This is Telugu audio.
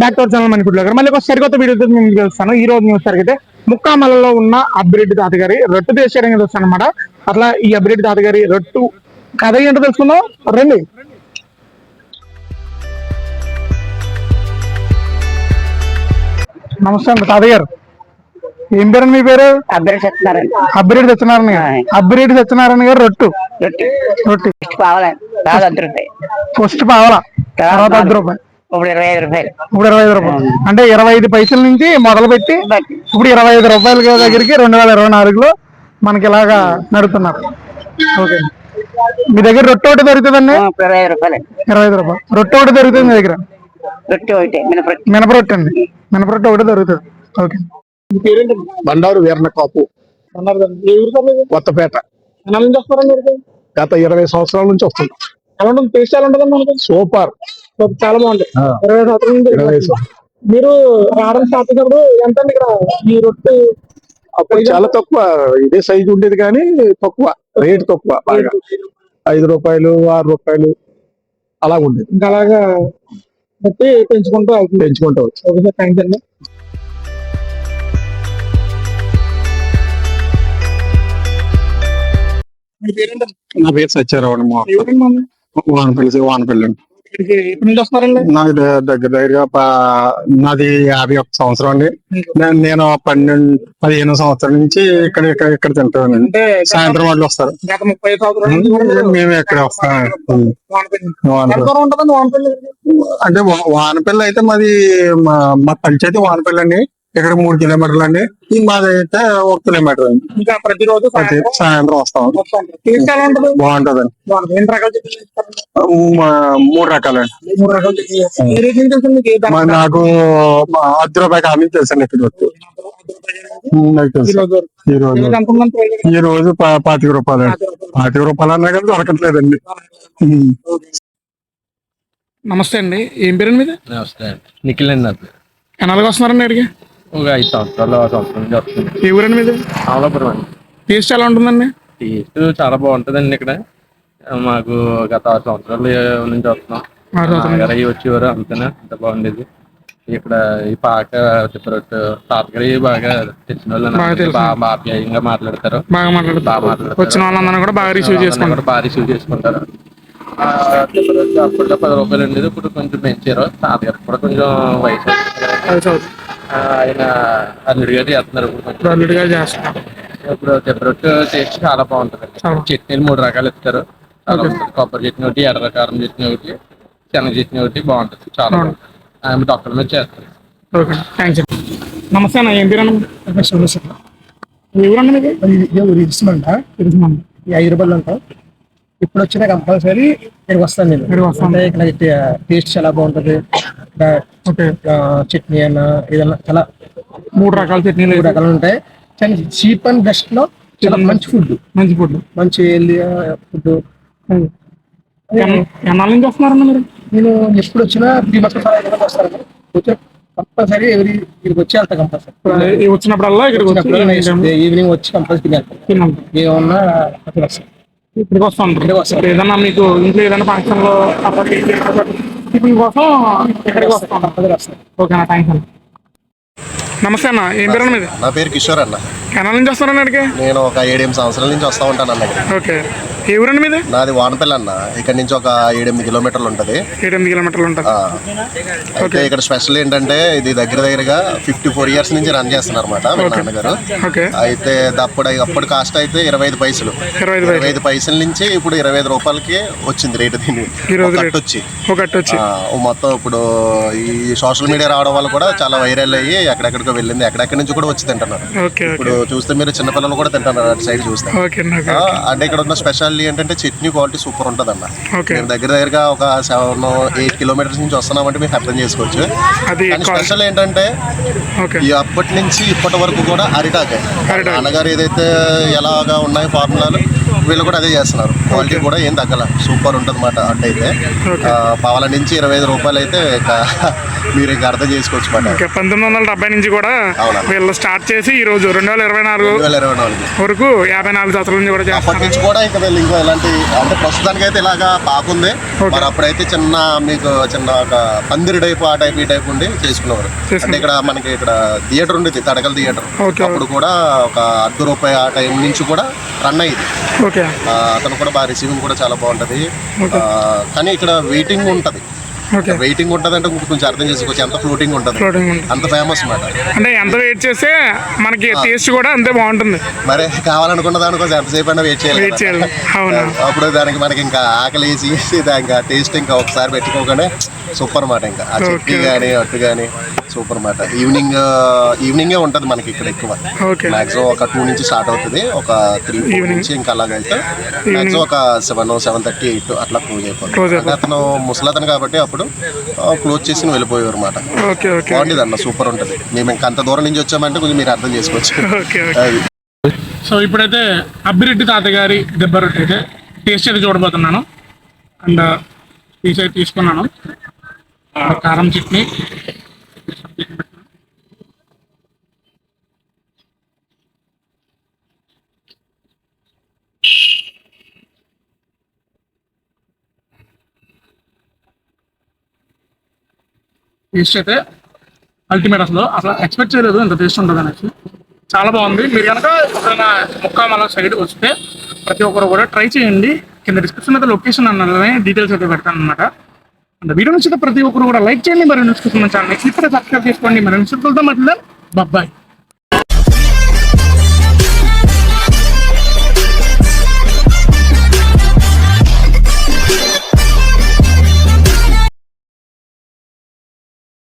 బ్యాక్ టు ఛానల్ మణిపూర్ దగ్గర మళ్ళీ ఒక సరికొత్త వీడియోతో మేము చూస్తాను ఈ రోజు న్యూస్ అయితే ముక్కామలలో ఉన్న అబ్బిరెడ్డి తాతగారి రొట్టు దేశంగా చూస్తాను అనమాట అట్లా ఈ అబ్బిరెడ్డి తాతగారి రొట్టు కథ ఏంటో తెలుసుకుందాం. రండి. నమస్తే అండి తాతయ్య గారు ఏం పేరు మీ పేరు? అబ్బిరెడ్డి సత్యనారాయణ. గారు. అబ్బిరెడ్డి సత్యనారాయణ గారు రొట్టు. రొట్టె. రొట్టి. అర్ధ రూపాయి. ఫస్ట్ పావలా. తర్వాత అర్ధ రూపాయలు ఇప్పుడు ఇరవై ఐదు రూపాయలు. ఇప్పుడు ఇరవై ఐదు రూపాయలు. అంటే ఇరవై ఐదు పైసల నుంచి మొదలు పెట్టి ఇప్పుడు ఇరవై ఐదు రూపాయల దగ్గరికి రెండు వేల ఇరవై నాలుగులో మనకి ఇలాగా నడుతున్నారు. ఓకే. మీ దగ్గర రొట్టె ఒకటి దొరుకుతుందండి? ఇరవై ఐదు రూపాయలు. ఇరవై ఐదు రూపాయలు. రొట్టె ఒకటి దొరుకుతుంది మీ దగ్గర? రొట్టె ఒకటి మినప మినప రొట్టె అండి. మినప రొట్టె ఒకటి దొరుకుతుంది. ఓకే. బండారు వీరన కాపు కొత్తపేట. గత ఇరవై సంవత్సరాల నుంచి వస్తుంది సూపర్. చాలా బాగుంది. ఇరవై సంవత్సరాల నుంచి. మీరు రావడం స్టార్ట్ అయినప్పుడు ఎంత అండి ఇక్కడ ఈ రొట్టె అప్పుడు చాలా తక్కువ. ఇదే సైజు ఉండేది కానీ తక్కువ. రేట్ తక్కువ బాగా. ఐదు రూపాయలు ఆరు రూపాయలు అలా ఉండేది. ఇంకా అలాగా బట్టి పెంచుకుంటూ అవుతుంది పెంచుకుంటూ ఓకే సార్ థ్యాంక్స్ అండి. మీ నా పేరు సత్యారావు వానపల్లి వానపల్లి ఎప్పటి నుంచి వస్తున్నారండి? నాకు దగ్గర దగ్గరగా నాది యాభై ఒక్క సంవత్సరం అండి. నేను పన్నెండు పదిహేను సంవత్సరాల నుంచి ఇక్కడ ఇక్కడ ఇక్కడ తింటానండి. అంటే సాయంత్రం వాళ్ళు వస్తారు. గత ముప్పై సంవత్సరాల మేము ఎక్కడ వస్తాం. అంటే వానపల్లి అయితే మాది మా మా పంచాయతీ వానపల్లి అండి. ఇక్కడ మూడు కిలోమీటర్లు అండి. ఈ మాది అయితే ఒక కిలోమీటర్ అండి. ఇంకా ప్రతిరోజు ప్రతి సాయంత్రం వస్తాం. బాగుంటుంది మూడు రకాలండి. మూడు రకాల నాకు అర్ధ రూపాయి కామీ తెలుసండి ఇక్కడ నాకు ఈ తెలుసు రోజు. ఈ రోజు పాతిక రూపాయలు. పాతిక రూపాయలు అన్నా కానీ దొరకట్లేదండి. నమస్తే అండి. ఏం పేరండి మీది? నమస్తే అండి. నిఖిల్ అండి నాకు ఎనాలుగు వస్తున్నారండి ఇక్కడికి? ఒక ఐదు సంవత్సరాలు ఆరు సంవత్సరాల నుంచి వస్తుంది. ఏ ఊరండి మీది? అమలాపురం అండి. టేస్ట్ ఎలా ఉంటుందండి? టేస్ట్ చాలా బాగుంటుందండి ఇక్కడ. మాకు గత ఆరు సంవత్సరాల నుంచి వస్తున్నాం. ఆరు సంవత్సరాల నాన్నగారు అయ్యి వచ్చేవారు అంతేనా అంత బాగుండేది. ఇక్కడ ఈ పాక తిప్పరొట్టు తాతగారి బాగా తెలిసిన వాళ్ళు బాగా నాకు తెలుసు. బాగా ఆప్యాయంగా మాట్లాడతారు. బాగా బాగా మాట్లాడతారు. వచ్చిన వాళ్ళందరూ కూడా బాగా రిసీవ్ చేసుకుంటారు. కూడా బాగా రిసీవ్ చేసుకుంటారు. ఆ, పది రూపాయలు ఉండేది ఇప్పుడు కొంచెం పెంచారు. తాతగారు కూడా కొంచెం వయసు ఆయన అల్లుడి గారు చేస్తున్నారు ఇప్పుడు. అల్లుడిగా చేస్తున్నారు. ఇప్పుడు పెప్పరొట్టు టేస్ట్ చాలా బాగుంటుంది. చట్నీలు మూడు రకాలు ఇస్తారు. కొబ్బరి చట్నీ ఒకటి ఎర్ర కారం చట్నీ ఒకటి శనగ చట్నీ ఒకటి బాగుంటుంది. చాలా ఆయన డాక్టర్ మీద చేస్తారు. ఓకే. థ్యాంక్స్ నమస్తే అన్న ఏం పేరు ఈ ఐదు రూపాయలు ఉంటాం. ఇప్పుడు వచ్చిన కంపల్సరీ ఇక్కడికి వస్తాను నేను. వస్తాను. ఇక్కడ టేస్ట్ చాలా బాగుంటది. ఇక్కడ చట్నీ అన్న ఏదన్నా చాలా మూడు రకాల చట్నీలు మూడు రకాలు ఉంటాయి. చాలా చీప్ అండ్ బెస్ట్లో చాలా మంచి ఫుడ్. మంచి ఫుడ్. మంచి ఫుడ్. ఎన్నాళ్ళ నుంచి వస్తున్నారన్న మీరు? నేను ఎప్పుడు వచ్చినా త్రీ మంత్స్ వస్తాను. వచ్చిన కంపల్సరీ ఎవరి ఇక్కడికి వచ్చి వెళ్తా కంపల్సరీ. వచ్చినప్పుడల్లా ఇక్కడికి వచ్చి ఈవినింగ్ వచ్చి కంపల్సరీ వెళ్తాను ఏమన్నా వస్తాను. ఇక్కడికి వస్తాం. ఇక్కడికి వస్తాం. ఏదన్నా మీకు ఇంట్లో ఏదైనా ఫంక్షన్లో ఇక్కడికి వస్తాం ఓకేనా థ్యాంక్స్ అన్న నమస్తే అన్న ఏం పేరు మీది? నా పేరు కిషోర్ అన్న. ఎన్నాళ్ళ నుంచి వస్తారన్న ఇక్కడికి? నేను ఒక ఏడెనిమిది సంవత్సరాల నుంచి వస్తూ ఉంటాను అన్న ఓకే. ఏ ఊరండి మీది? నాది వానపల్లి అన్న. ఇక్కడ నుంచి ఒక ఏడెనిమిది కిలోమీటర్లు ఉంటుంది. ఏడెనిమిది కిలోమీటర్లు ఉంటుంది. అయితే ఇక్కడ స్పెషల్ ఏంటంటే ఇది దగ్గర దగ్గరగా ఫిఫ్టీ ఫోర్ ఇయర్స్ నుంచి రన్ చేస్తున్నారు అనమాట మా నాన్నగారు. అయితే అప్పుడు అప్పుడు కాస్ట్ అయితే ఇరవై ఐదు పైసలు. ఇరవై ఐదు పైసల. నుంచి ఇప్పుడు ఇరవై ఐదు రూపాయలకి వచ్చింది రేటు దీన్ని. వచ్చి. మొత్తం ఇప్పుడు ఈ సోషల్ మీడియా రావడం వల్ల కూడా చాలా వైరల్ అయ్యి ఎక్కడెక్కడికో వెళ్ళింది. ఎక్కడెక్కడి నుంచి కూడా వచ్చి తింటున్నారు. ఇప్పుడు చూస్తే మీరు చిన్నపిల్లలు కూడా తింటున్నారు అటు సైడ్ చూస్తే. అంటే ఇక్కడ ఉన్న స్పెషాలిటీ ఏంటంటే చట్నీ క్వాలిటీ సూపర్ ఉంటుంది అన్న మేము దగ్గర దగ్గరగా ఒక సెవెన్ ఎయిట్ కిలోమీటర్స్ నుంచి వస్తున్నామంటే మీకు అర్థం చేసుకోవచ్చు. స్పెషల్ ఏంటంటే అప్పటి నుంచి ఇప్పటి వరకు కూడా అరిటాకే. అరిటాకు. నాన్నగారు ఏదైతే ఎలాగా ఉన్నాయో ఫార్ములాలు వీళ్ళు కూడా అదే చేస్తున్నారు. క్వాలిటీ కూడా ఏం తగ్గల. సూపర్ ఉంటుంది అన్నమాట అట్ట అయితే పావల నుంచి ఇరవై ఐదు రూపాయలు అయితే మీరు ఇంకా అర్థం చేసుకోవచ్చు ఓకే పంతొమ్మిది వందల డెబ్బై నుంచి కూడా. వీళ్ళు స్టార్ట్ చేసి ఈ రోజు రెండు వేల ఇరవై నాలుగు ఇరవై నాలుగు. వరకు యాభై నాలుగు సంవత్సరాల నుంచి కూడా అప్పటి నుంచి కూడా ఇంకా వీళ్ళు ఇంకా ఇలాంటి అంటే ప్రస్తుతానికి అయితే ఇలాగా బాగుంది. మరి అప్పుడైతే చిన్న మీకు చిన్న ఒక పందిరి టైప్ ఆ టైప్ ఈ టైప్ ఉండి చేసుకునేవారు. అంటే ఇక్కడ మనకి ఇక్కడ థియేటర్ ఉండేది తడకల థియేటర్. అప్పుడు కూడా ఒక అర్ధ రూపాయి ఆ టైం నుంచి కూడా రన్ అయ్యింది. అతను కూడా బాగా రిసీవింగ్ కూడా చాలా బాగుంటది. కానీ ఇక్కడ వెయిటింగ్ ఉంటది. వెయిటింగ్ ఉంటది అంటే కొంచెం అర్థం చేసుకోవచ్చు. ఎంత ఫ్లోటింగ్ ఉంటది. అంత ఫేమస్ మాట. అంటే ఎంత వెయిట్ చేస్తే మనకి టేస్ట్ కూడా అంతే బాగుంటుంది. మరి కావాలనుకున్న దానికోసం ఎంతసేపు అయినా వెయిట్ చేయాలి వెయిట్. చేయాలి. అవునా. అప్పుడు దానికి మనకి ఇంకా ఆకలి వేసి ఇంకా టేస్ట్ ఇంకా ఒకసారి పెట్టుకోగానే సూపర్ మాట ఇంకా. ఆ చట్నీ Okay. కానీ అట్టు కానీ సూపర్ మాట. ఈవినింగ్ ఈవినింగే ఉంటది మనకి ఇక్కడ ఎక్కువ. మాక్సిమం ఒక టూ నుంచి స్టార్ట్ అవుతుంది. ఒక త్రీ నుంచి ఇంకా అలాగైతే మాక్సిమం ఒక సెవెన్ సెవెన్ థర్టీ ఎయిట్ అట్లా క్లోజ్ అయిపోతుంది అతను ముసలతను కాబట్టి అప్పుడు క్లోజ్ చేసి వెళ్ళిపోయేవారు అనమాట ఓకే ఓకే. బాగుండేది అన్న సూపర్ ఉంటుంది. మేము ఇంకా అంత దూరం నుంచి వచ్చామంటే కొంచెం మీరు అర్థం చేసుకోవచ్చు. Okay okay. అది. సో ఇప్పుడైతే అబ్బిరెడ్డి తాతగారి దెబ్బ రొట్టె అయితే టేస్ట్ అయితే చూడబోతున్నాను. అండ్ పీస్ అయితే తీసుకున్నాను. ఆ, కారం చట్నీ. టేస్ట్ అయితే అల్టిమేట్ అసలు. అసలు ఎక్స్పెక్ట్ చేయలేదు ఇంత టేస్ట్ ఉంటుంది అనేసి. చాలా బాగుంది. మీరు కనుక ఎప్పుడైనా ముక్కామల సైడ్ వస్తే ప్రతి ఒక్కరు కూడా ట్రై చేయండి. కింద డిస్క్రిప్షన్ అయితే లొకేషన్ అన్నది డీటెయిల్స్ అయితే పెడతాను అనమాట అండ్ వీడియో నచ్చితే ప్రతి ఒక్కరు కూడా లైక్ చేయండి. మరి డిస్క్రిప్షన్ ఛానల్ ఇప్పుడే సబ్స్క్రైబ్ చేసుకోండి. మరి ఇన్స్టిట్యూట్తో మాట్లాడారు బాయ్